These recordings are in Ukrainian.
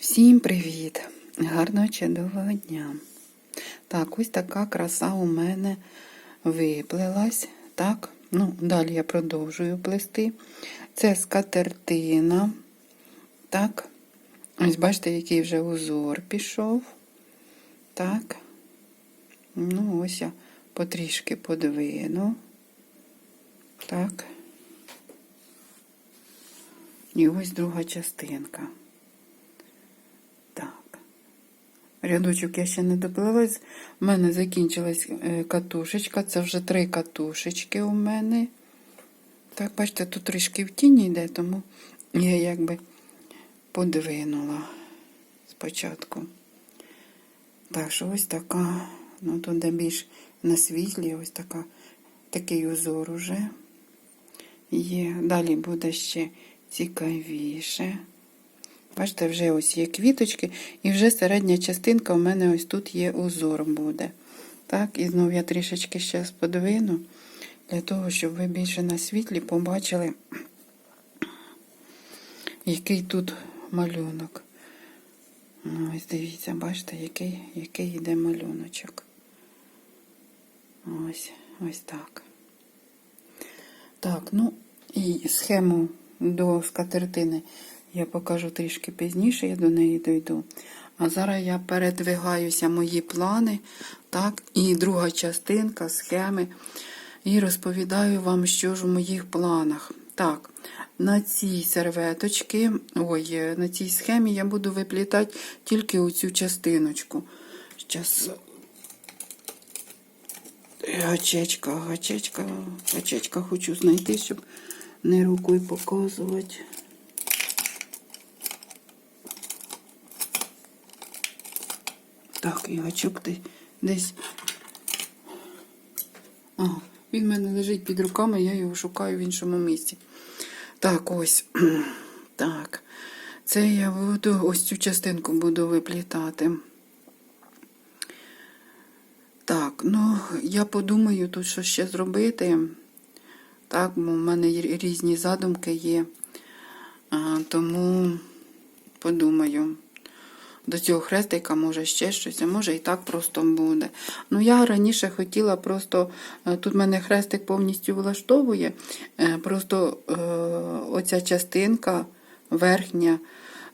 Всім привіт! Гарного чудового дня. Так, ось така краса у мене виплелась. Так, ну, далі я продовжую плести. Це скатертина. Так, ось бачите, який вже узор пішов. Так. Ну, ось я потрішки подвину. Так. І ось друга частинка. Так. Рядочок я ще не доплилась. У мене закінчилась е, катушечка. Це вже три катушечки у мене. Так, бачите, тут трішки в тіні йде, тому я якби подвинула спочатку. Так що ось така, ну тут де більш на світлі, ось така, такий узор уже є. Далі буде ще цікавіше. Бачите, вже ось є квіточки, і вже середня частинка у мене ось тут є узор буде. Так, і знову я трішечки ще подвину, для того, щоб ви більше на світлі побачили, який тут малюнок. Ну, ось дивіться, бачите, який, який йде малюночок. Ось, ось так. Так, ну і схему до скатертини я покажу трішки пізніше, я до неї дойду. А зараз я передвигаюся мої плани, так, і друга частинка схеми. І розповідаю вам, що ж в моїх планах. Так, на цій серветочки, ой, на цій схемі я буду виплітати тільки оцю частиночку. Зараз гачечка, гачечка, гачечка хочу знайти, щоб не рукою показувати. Так, і гачок ти десь. Ага, він в мене лежить під руками, я його шукаю в іншому місці. Так, ось. Так. Це я буду ось цю частинку буду виплітати. Так, ну, я подумаю тут, що ще зробити. Так, бо в мене різні задумки є. А, Тому подумаю. До цього хрестика, може, ще щось, а може і так просто буде. Ну, я раніше хотіла просто, е, тут мене хрестик повністю влаштовує, е, просто е, оця частинка верхня,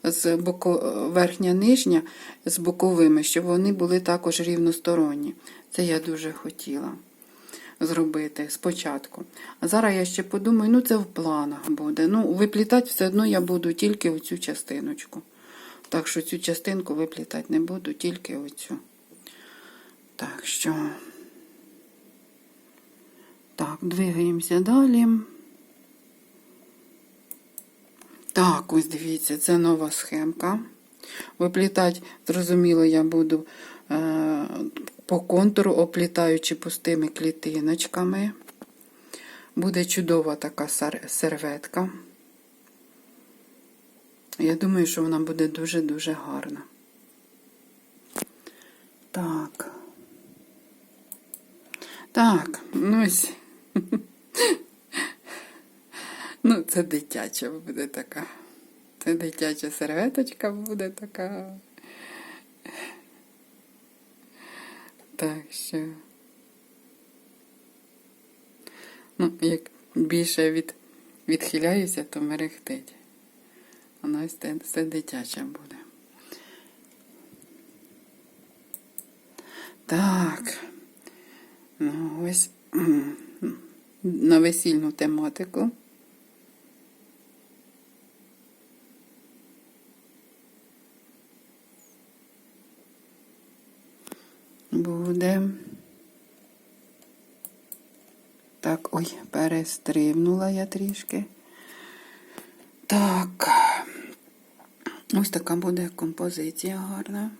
з боко, верхня нижня з боковими, щоб вони були також рівносторонні. Це я дуже хотіла зробити спочатку. А зараз я ще подумаю, ну це в планах буде. Ну, виплітати все одно я буду тільки оцю частиночку. Так що цю частинку виплітати не буду, тільки оцю. Так що, так, двигаємося далі. Так, ось дивіться, це нова схемка. Виплітати, зрозуміло, я буду е, по контуру, оплітаючи пустими клітиночками. Буде чудова така серветка. Я думаю, що вона буде дуже-дуже гарна. Так. Так, ну ось. Ну, це дитяча буде така. Це дитяча серветочка буде така. Так що. Ну, як більше від, відхиляюся, то мерехтить. Воно ось все дитяче буде. Так. Ну, ось на весільну тематику. Буде. Так, ой, перестрибнула я трішки. Так. Ось така буде композиція гарна.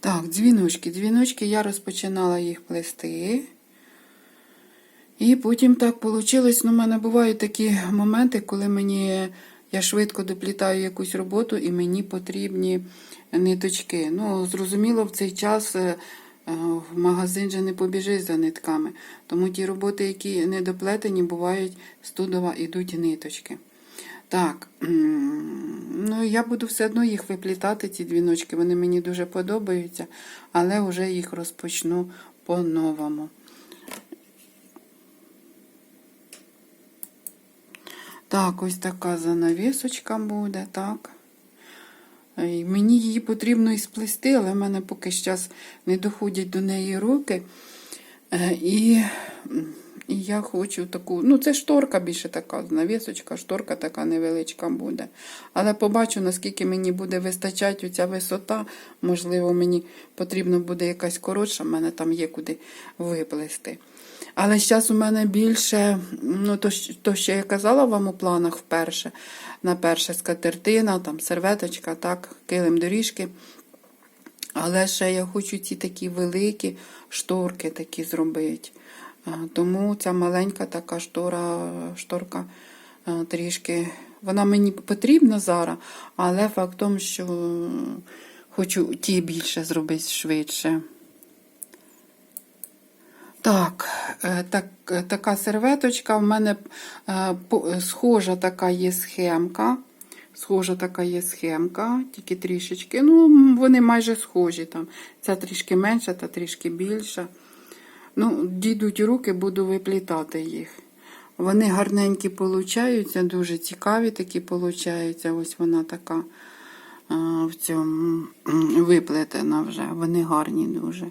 Так, дзвіночки. Дзвіночки я розпочинала їх плести. І потім так вийшло. Ну, в мене бувають такі моменти, коли мені я швидко доплітаю якусь роботу і мені потрібні ниточки. Ну, зрозуміло, в цей час е, е, в магазин же не побіжиш за нитками. Тому ті роботи, які не доплетені, бувають студова ідуть ниточки. Так, ну я буду все одно їх виплітати, ці двіночки. Вони мені дуже подобаються, але вже їх розпочну по-новому. Так, ось така занавісочка буде, так. І Мені її потрібно і сплести, але в мене поки зараз не доходять до неї руки. Е, І, і я хочу таку, ну це шторка більше така, навісочка, шторка така невеличка буде. Але побачу, наскільки мені буде вистачати оця висота. Можливо, мені потрібно буде якась коротша, в мене там є куди виплести. Але зараз у мене більше, ну то, то що я казала вам у планах вперше, на перше скатертина, там серветочка, так, килим доріжки. Але ще я хочу ці такі великі шторки такі зробити. Тому ця маленька така штора, шторка трішки, вона мені потрібна зараз, але факт в тому, що хочу ті більше зробити швидше. Так, е, так, е, така серветочка. В мене е, схожа така є схемка. Схожа така є схемка, тільки трішечки. Ну, вони майже схожі там. Ця трішки менша, та трішки більша. Ну, дійдуть руки, буду виплітати їх. Вони гарненькі получаються, дуже цікаві такі получаються. Ось вона така в цьому виплетена вже. Вони гарні дуже.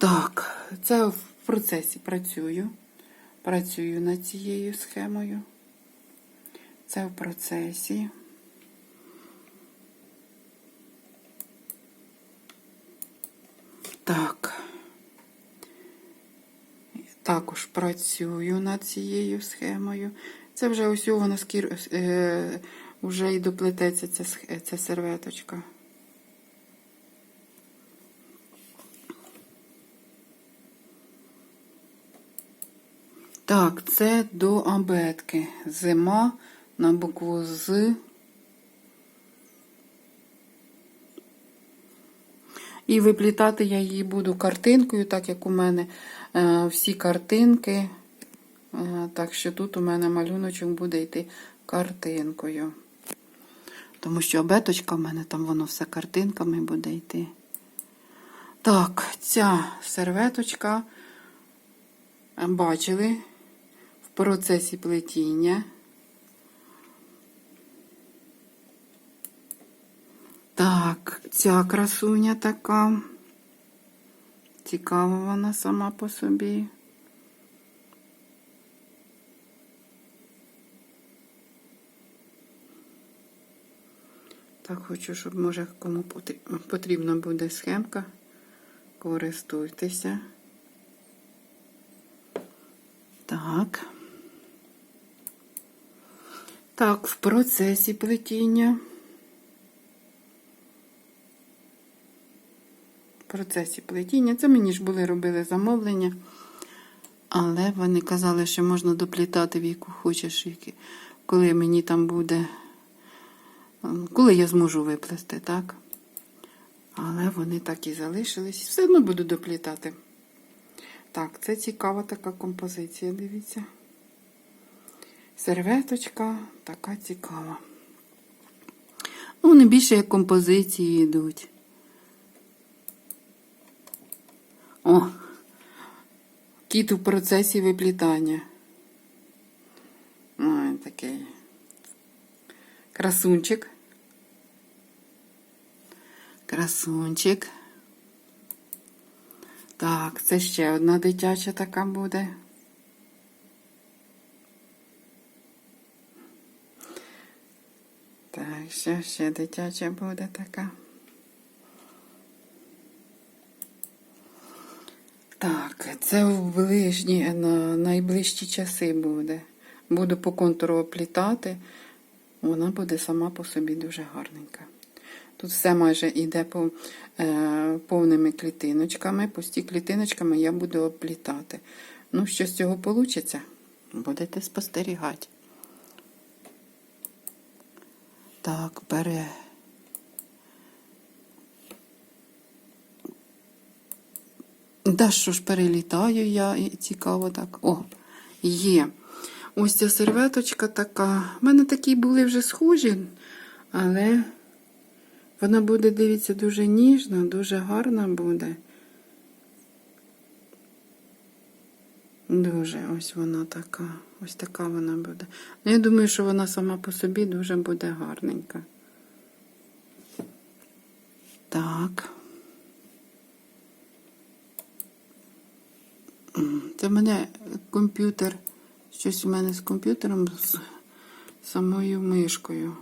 Так, це в процесі працюю. Працюю над цією схемою. Це в процесі. Так. Також працюю над цією схемою. Це вже ось вона е... вже і доплететься ця, ця серветочка. Так, це до абетки. Зима на букву З. І виплітати я її буду картинкою, так як у мене е, всі картинки. Е, так що тут у мене малюночок буде йти картинкою. Тому що обеточка в мене там воно все картинками буде йти. Так, ця серветочка бачили процесі плетіння. Так, ця красуня така. Цікава вона сама по собі. Так, хочу, щоб, може, кому потрібна буде схемка. Користуйтеся. Так. Так, в процесі плетіння. В процесі плетіння. Це мені ж були робили замовлення. Але вони казали, що можна доплітати в яку хочеш, коли мені там буде. ем, Коли я зможу виплести, так? Але вони так і залишились. Все одно буду доплітати. Так, це цікава така композиція, дивіться. Серветочка така цікава. Ну, вони більше як композиції йдуть. О, кіт у процесі виплітання. Ой, такий красунчик. Красунчик. Так, це ще одна дитяча така буде. Ще, ще дитяча буде така. Так, це в ближні, на найближчі часи буде. Буду по контуру оплітати. Вона буде сама по собі дуже гарненька. Тут все майже йде по, е, повними клітиночками. Пусті клітиночками я буду оплітати. Ну, що з цього вийде? Будете спостерігати. Так, бере. Да, що ж перелітаю я, і цікаво так. О, є. Ось ця серветочка така. У мене такі були вже схожі, але вона буде, дивіться, дуже ніжна, дуже гарна буде. Дуже ось вона така. Ось така вона буде. Ну, я думаю, що вона сама по собі дуже буде гарненька. Так. Це в мене комп'ютер. Щось у мене з комп'ютером з самою мишкою.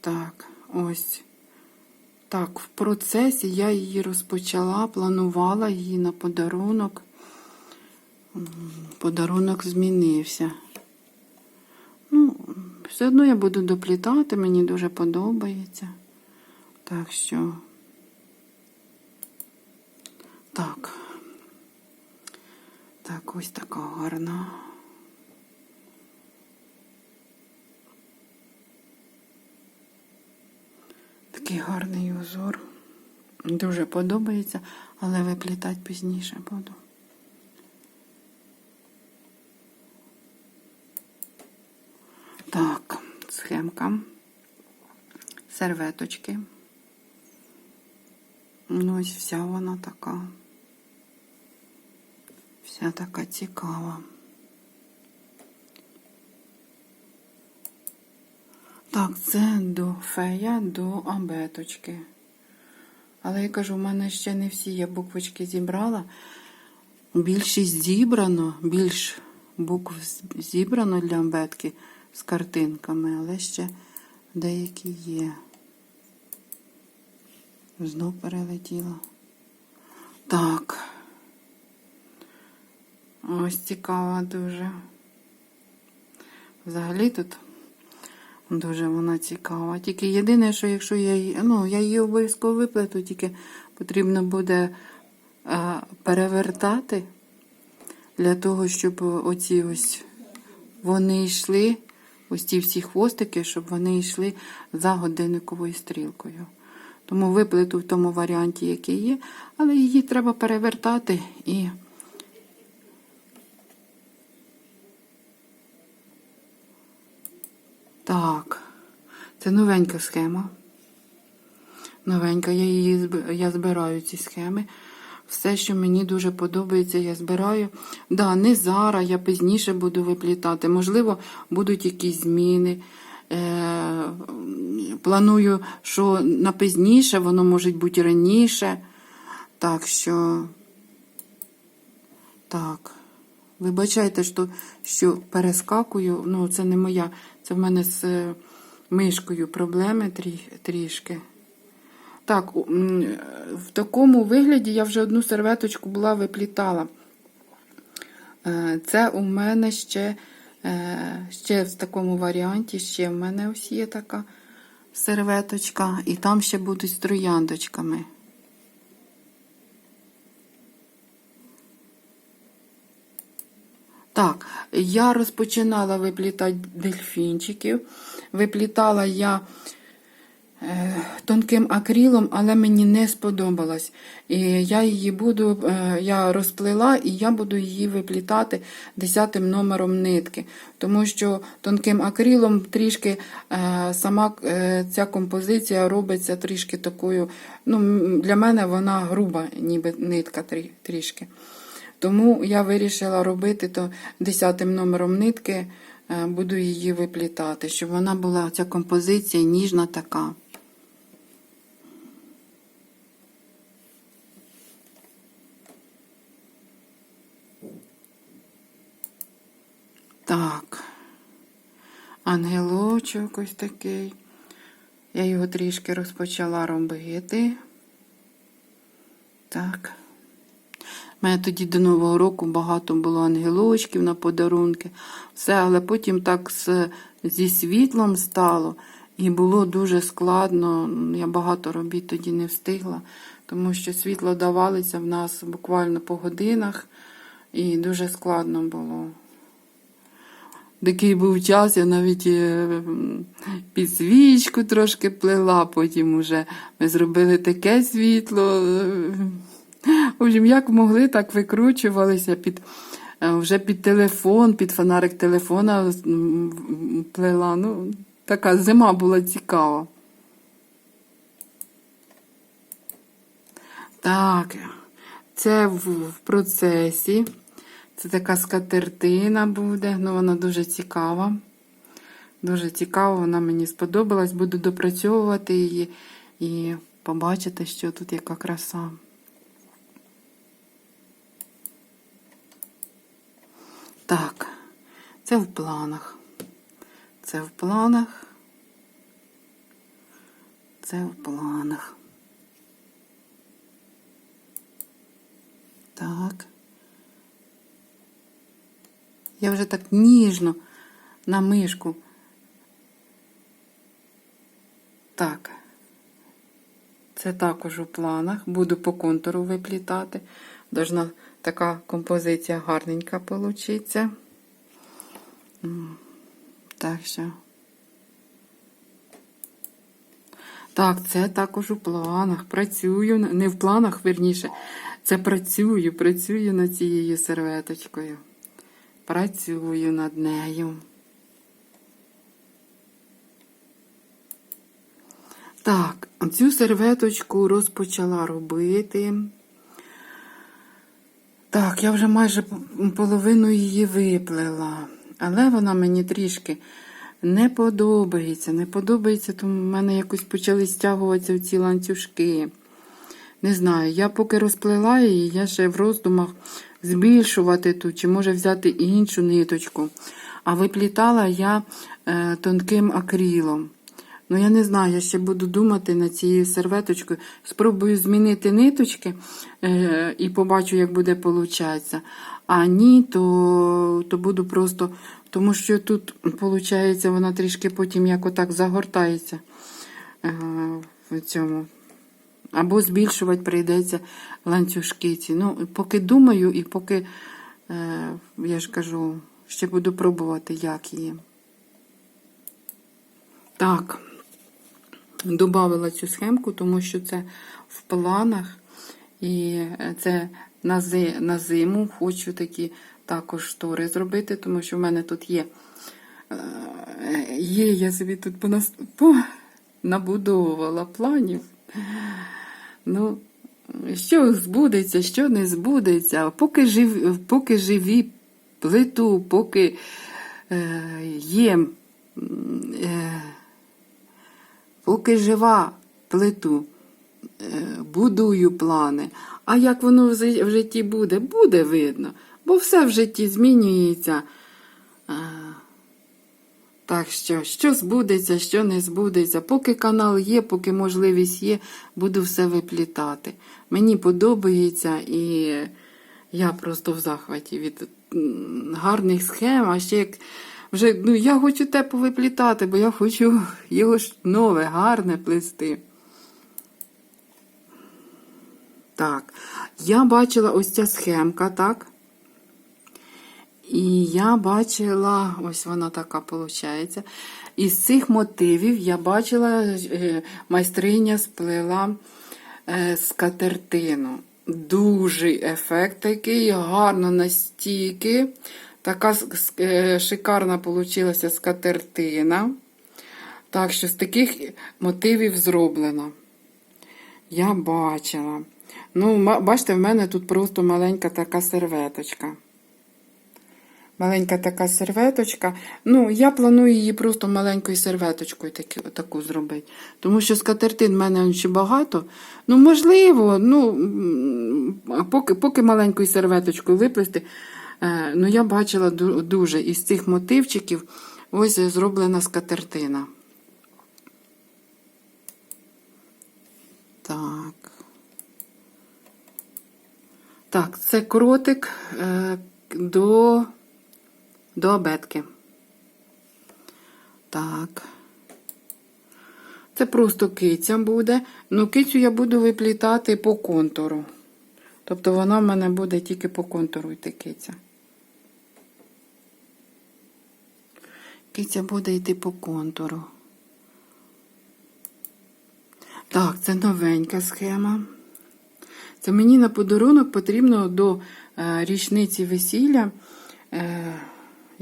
Так, ось. Так, в процесі я її розпочала, планувала її на подарунок. Подарунок змінився. Ну, все одно я буду доплітати, мені дуже подобається. Так що. Так. Так, ось така гарна. Такий гарний узор. Дуже подобається, але виплітати пізніше буду. Так, схемка. Серветочки. Ну, ось вся вона така. Вся така цікава. Так, це до фея, до абеточки. Але я кажу, в мене ще не всі я буквочки зібрала. Більшість зібрано, більш букв зібрано для абетки з картинками, але ще деякі є. Знов перелетіла. Так. Ось цікава дуже. Взагалі тут дуже вона цікава. Тільки єдине, що якщо я її, ну, я її обов'язково виплету, тільки потрібно буде е, перевертати для того, щоб оці ось вони йшли, ось ці всі хвостики, щоб вони йшли за годинниковою стрілкою. Тому виплету в тому варіанті, який є, але її треба перевертати і. Так, це новенька схема. Новенька, я її я збираю ці схеми. Все, що мені дуже подобається, я збираю. Да, не зараз, я пізніше буду виплітати. Можливо, будуть якісь зміни. Е, планую, що на пізніше, воно може бути раніше. Так що. Так. Вибачайте, що, що перескакую. Ну, це не моя. Це в мене з е, мишкою проблеми трі, трішки. Так, в такому вигляді я вже одну серветочку була виплітала. Е, Це у мене ще, е, ще в такому варіанті, ще в мене ось є така серветочка, і там ще будуть з трояндочками. Так, я розпочинала виплітати дельфінчиків. Виплітала я тонким акрилом, але мені не сподобалось. І я її буду, е, я розплела і я буду її виплітати десятим номером нитки. Тому що тонким акрилом трішки е, сама е, ця композиція робиться трішки такою. Ну, для мене вона груба, ніби нитка трішки. Тому я вирішила робити то десятим номером нитки, е, буду її виплітати, щоб вона була ця композиція ніжна така. Так, ангелочок ось такий. Я його трішки розпочала робити. Так. У мене тоді до Нового року багато було ангелочків на подарунки. Все, але потім так з, зі світлом стало. І було дуже складно. Я багато робіт тоді не встигла, тому що світло давалося в нас буквально по годинах. І дуже складно було. Такий був час, я навіть е, під свічку трошки плела, потім уже ми зробили таке світло. В общем, як могли, так викручувалися під, е, вже під телефон, під фонарик телефона плела. Ну, така зима була цікава. Так, це в, в процесі. Це така скатертина буде. Ну, вона дуже цікава. Дуже цікава, вона мені сподобалась. Буду допрацьовувати її і побачите, що тут яка краса. Так, це в планах. Це в планах. Це в планах. Так. Я вже так ніжно на мишку. Так. Це також у планах. Буду по контуру виплітати. Должна така композиція гарненька получиться. Так що. Так, це також у планах. Працюю, не в планах, верніше. Це працюю, працюю над цією серветочкою. Працюю над нею. Так, цю серветочку розпочала робити. Так, я вже майже половину її виплела, але вона мені трішки не подобається. Не подобається, тому в мене якось почали стягуватися ці ланцюжки. Не знаю, я поки розплела її, я ще в роздумах збільшувати ту, чи може взяти іншу ниточку. А виплітала я е, тонким акрилом. Ну, я не знаю, я ще буду думати над цією серветочкою. Спробую змінити ниточки е, і побачу, як буде получатися. А ні, то, то буду просто, тому що тут, виходить, вона трішки потім як отак загортається е, в цьому. Або збільшувати прийдеться ланцюжки ці. Ну, поки думаю, і поки, е, я ж кажу, ще буду пробувати, як її. Так, додавила цю схемку, тому що це в планах. І е, це на, зи, на зиму хочу такі також штори зробити, тому що в мене тут є. е, Є, я собі тут понас... по... набудовувала планів. Ну, що збудеться, що не збудеться, поки жив, поки живі плиту, поки е, є, е, поки жива плиту, е, будую плани. А як воно в житті буде, буде видно, бо все в житті змінюється. Так що, що збудеться, що не збудеться. Поки канал є, поки можливість є, буду все виплітати. Мені подобається і я просто в захваті від гарних схем. А ще як вже ну, я хочу те повиплітати, бо я хочу його ж нове, гарне плести. Так, я бачила ось ця схемка, так? І я бачила, ось вона така виходить. Із цих мотивів я бачила, е, майстриня сплела е, скатертину. Дуже ефект такий, гарно настільки. Така е, шикарна вийшла скатертина. Так що з таких мотивів зроблена. Я бачила. Ну, бачите, в мене тут просто маленька така серветочка. Маленька така серветочка. Ну, я планую її просто маленькою серветочкою такі, таку зробити. Тому що скатертин в мене ще багато. Ну, можливо, ну, поки, поки маленькою серветочкою виплести. Е, ну, я бачила дуже із цих мотивчиків ось зроблена скатертина. Так. Так, це кротик е, до, до обетки. Так. Це просто киця буде. Ну, кицю я буду виплітати по контуру. Тобто вона в мене буде тільки по контуру йти киця. Киця буде йти по контуру. Так, це новенька схема. Це мені на подарунок потрібно до е, річниці весілля.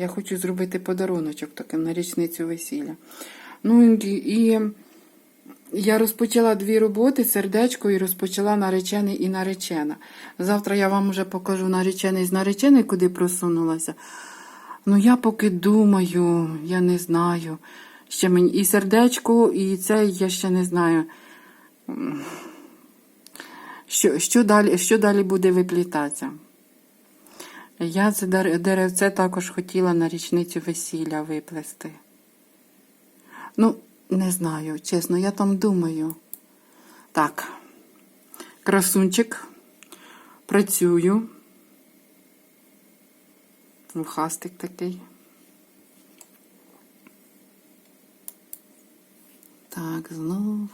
Я хочу зробити подаруночок таким на річницю весілля. Ну і я розпочала дві роботи, сердечко, і розпочала наречений і наречена. Завтра я вам вже покажу наречений з наречений, куди просунулася. Ну, я поки думаю, я не знаю. Ще мені і сердечко, і це я ще не знаю. Що, що, далі, що далі буде виплітатися? Я це деревце також хотіла на річницю весілля виплести. Ну, не знаю, чесно, я там думаю. Так, красунчик, працюю. Вухастик такий. Так, знов.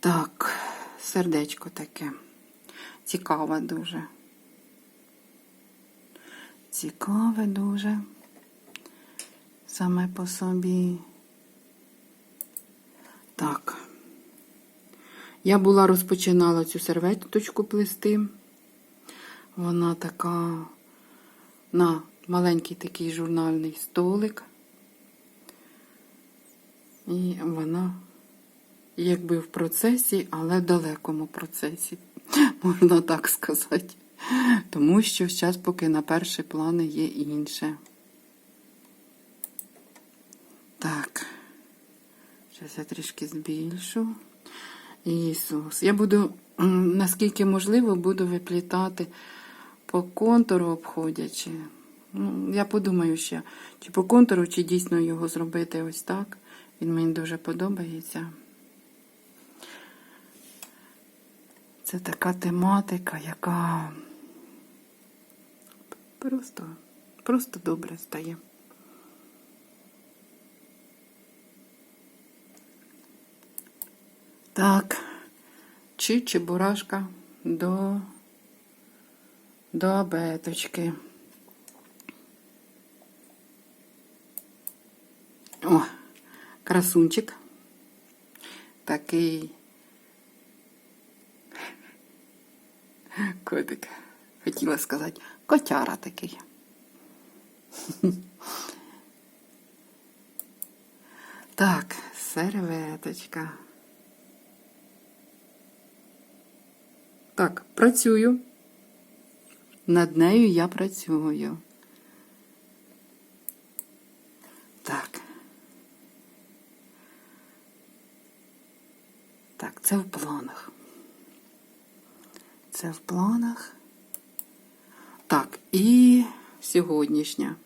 Так, сердечко таке. Цікаве дуже. Цікаве дуже. Саме по собі. Так. Я була розпочинала цю серветочку плести. Вона така на маленький такий журнальний столик. І вона якби в процесі, але в далекому процесі, можна так сказати. Тому що зараз поки на перші плани є інше. Так, зараз я трішки збільшу. Ісус. Я буду, наскільки можливо, буду виплітати по контуру обходячи. Ну, я подумаю ще, чи по контуру, чи дійсно його зробити ось так. Він мені дуже подобається. Це така тематика, яка просто, просто добре стає. Так, чи чебурашка до, до абеточки. О, красунчик. Такий котик. Хотіла сказати, котяра такий. Так, серветочка. Так, працюю. Над нею я працюю. Так. Так, це в планах. Це в планах. І сьогоднішня.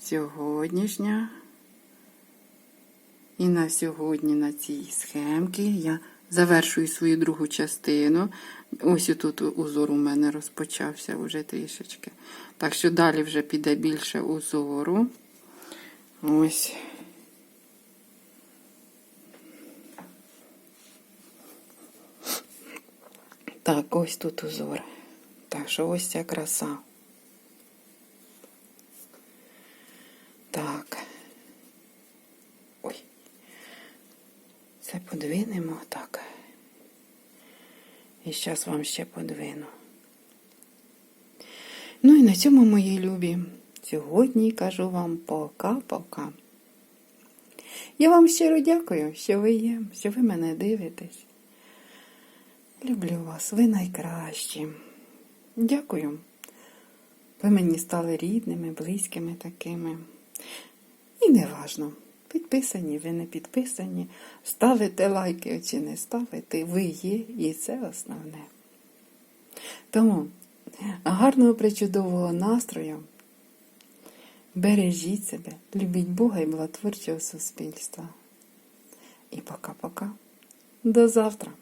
Сьогоднішня. І на сьогодні на цій схемці я завершую свою другу частину. Ось тут узор у мене розпочався вже трішечки. Так що далі вже піде більше узору. Ось. Так, ось тут узор. Так що ось ця краса. Так. Ой. Це подвинемо так. І зараз вам ще подвину. Ну і на цьому, мої любі, сьогодні кажу вам пока-пока. Я вам щиро дякую, що ви є, що ви мене дивитесь. Люблю вас, ви найкращі. Дякую. Ви мені стали рідними, близькими такими. І неважно, підписані, ви не підписані, ставите лайки чи не ставите, ви є, і це основне. Тому гарного причудового настрою. Бережіть себе, любіть Бога і благотворчого суспільства. І пока-пока. До завтра.